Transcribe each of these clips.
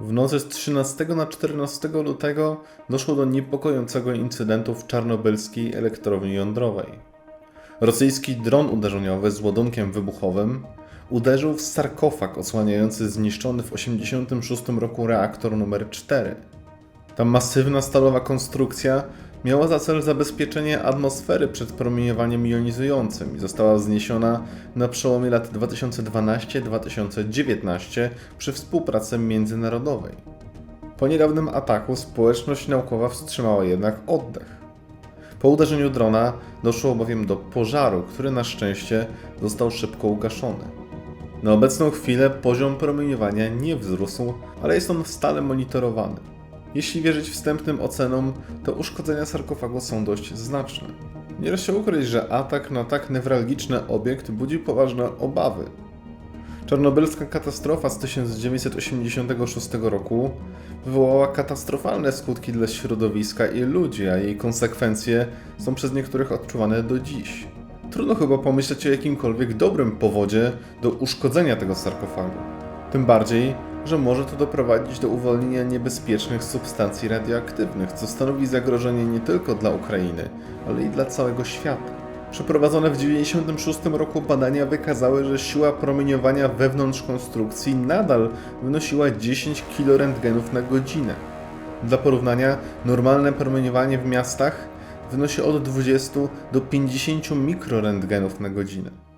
W nocy z 13 na 14 lutego doszło do niepokojącego incydentu w czarnobylskiej elektrowni jądrowej. Rosyjski dron uderzeniowy z ładunkiem wybuchowym uderzył w sarkofag osłaniający zniszczony w 1986 roku reaktor numer 4. Ta masywna stalowa konstrukcja miała za cel zabezpieczenie atmosfery przed promieniowaniem jonizującym i została wzniesiona na przełomie lat 2012-2019 przy współpracy międzynarodowej. Po niedawnym ataku społeczność naukowa wstrzymała jednak oddech. Po uderzeniu drona doszło bowiem do pożaru, który na szczęście został szybko ugaszony. Na obecną chwilę poziom promieniowania nie wzrósł, ale jest on stale monitorowany. Jeśli wierzyć wstępnym ocenom, to uszkodzenia sarkofagu są dość znaczne. Nie da się ukryć, że atak na tak newralgiczny obiekt budzi poważne obawy. Czarnobylska katastrofa z 1986 roku wywołała katastrofalne skutki dla środowiska i ludzi, a jej konsekwencje są przez niektórych odczuwane do dziś. Trudno chyba pomyśleć o jakimkolwiek dobrym powodzie do uszkodzenia tego sarkofagu. Tym bardziej, że może to doprowadzić do uwolnienia niebezpiecznych substancji radioaktywnych, co stanowi zagrożenie nie tylko dla Ukrainy, ale i dla całego świata. Przeprowadzone w 1996 roku badania wykazały, że siła promieniowania wewnątrz konstrukcji nadal wynosiła 10 kRentgenów na godzinę. Dla porównania, normalne promieniowanie w miastach wynosi od 20 do 50 mikrorentgenów na godzinę.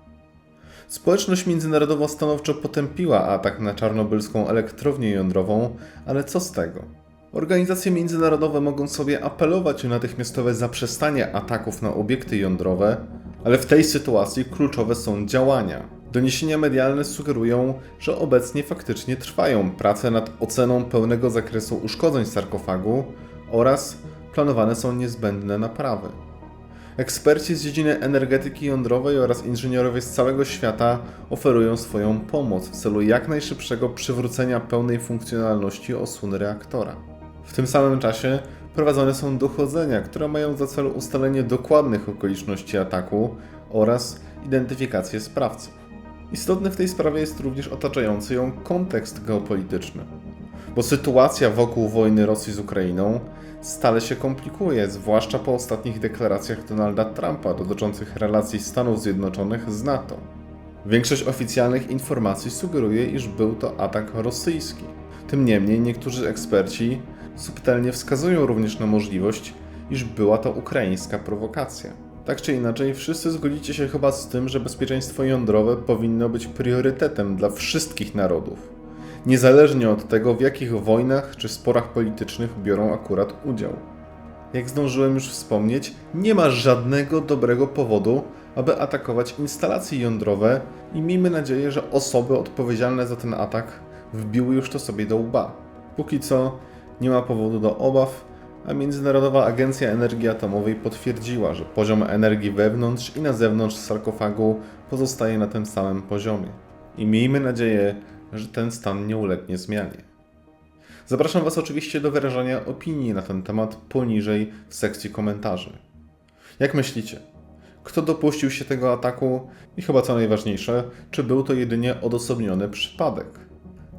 Społeczność międzynarodowa stanowczo potępiła atak na czarnobylską elektrownię jądrową, ale co z tego? Organizacje międzynarodowe mogą sobie apelować o natychmiastowe zaprzestanie ataków na obiekty jądrowe, ale w tej sytuacji kluczowe są działania. Doniesienia medialne sugerują, że obecnie faktycznie trwają prace nad oceną pełnego zakresu uszkodzeń sarkofagu oraz planowane są niezbędne naprawy. Eksperci z dziedziny energetyki jądrowej oraz inżynierowie z całego świata oferują swoją pomoc w celu jak najszybszego przywrócenia pełnej funkcjonalności osłony reaktora. W tym samym czasie prowadzone są dochodzenia, które mają za cel ustalenie dokładnych okoliczności ataku oraz identyfikację sprawców. Istotny w tej sprawie jest również otaczający ją kontekst geopolityczny, bo sytuacja wokół wojny Rosji z Ukrainą stale się komplikuje, zwłaszcza po ostatnich deklaracjach Donalda Trumpa dotyczących relacji Stanów Zjednoczonych z NATO. Większość oficjalnych informacji sugeruje, iż był to atak rosyjski. Tym niemniej niektórzy eksperci subtelnie wskazują również na możliwość, iż była to ukraińska prowokacja. Tak czy inaczej, wszyscy zgodzicie się chyba z tym, że bezpieczeństwo jądrowe powinno być priorytetem dla wszystkich narodów niezależnie od tego, w jakich wojnach czy sporach politycznych biorą akurat udział. Jak zdążyłem już wspomnieć, nie ma żadnego dobrego powodu, aby atakować instalacje jądrowe i miejmy nadzieję, że osoby odpowiedzialne za ten atak wbiły już to sobie do łba. Póki co nie ma powodu do obaw, a Międzynarodowa Agencja Energii Atomowej potwierdziła, że poziom energii wewnątrz i na zewnątrz sarkofagu pozostaje na tym samym poziomie. I miejmy nadzieję, że ten stan nie ulegnie zmianie. Zapraszam Was oczywiście do wyrażania opinii na ten temat poniżej w sekcji komentarzy. Jak myślicie? Kto dopuścił się tego ataku i chyba co najważniejsze, czy był to jedynie odosobniony przypadek?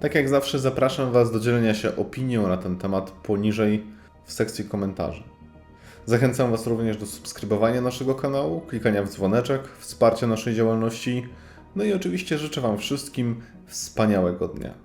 Tak jak zawsze zapraszam Was do dzielenia się opinią na ten temat poniżej w sekcji komentarzy. Zachęcam Was również do subskrybowania naszego kanału, klikania w dzwoneczek, wsparcia naszej działalności, no i oczywiście życzę Wam wszystkim wspaniałego dnia.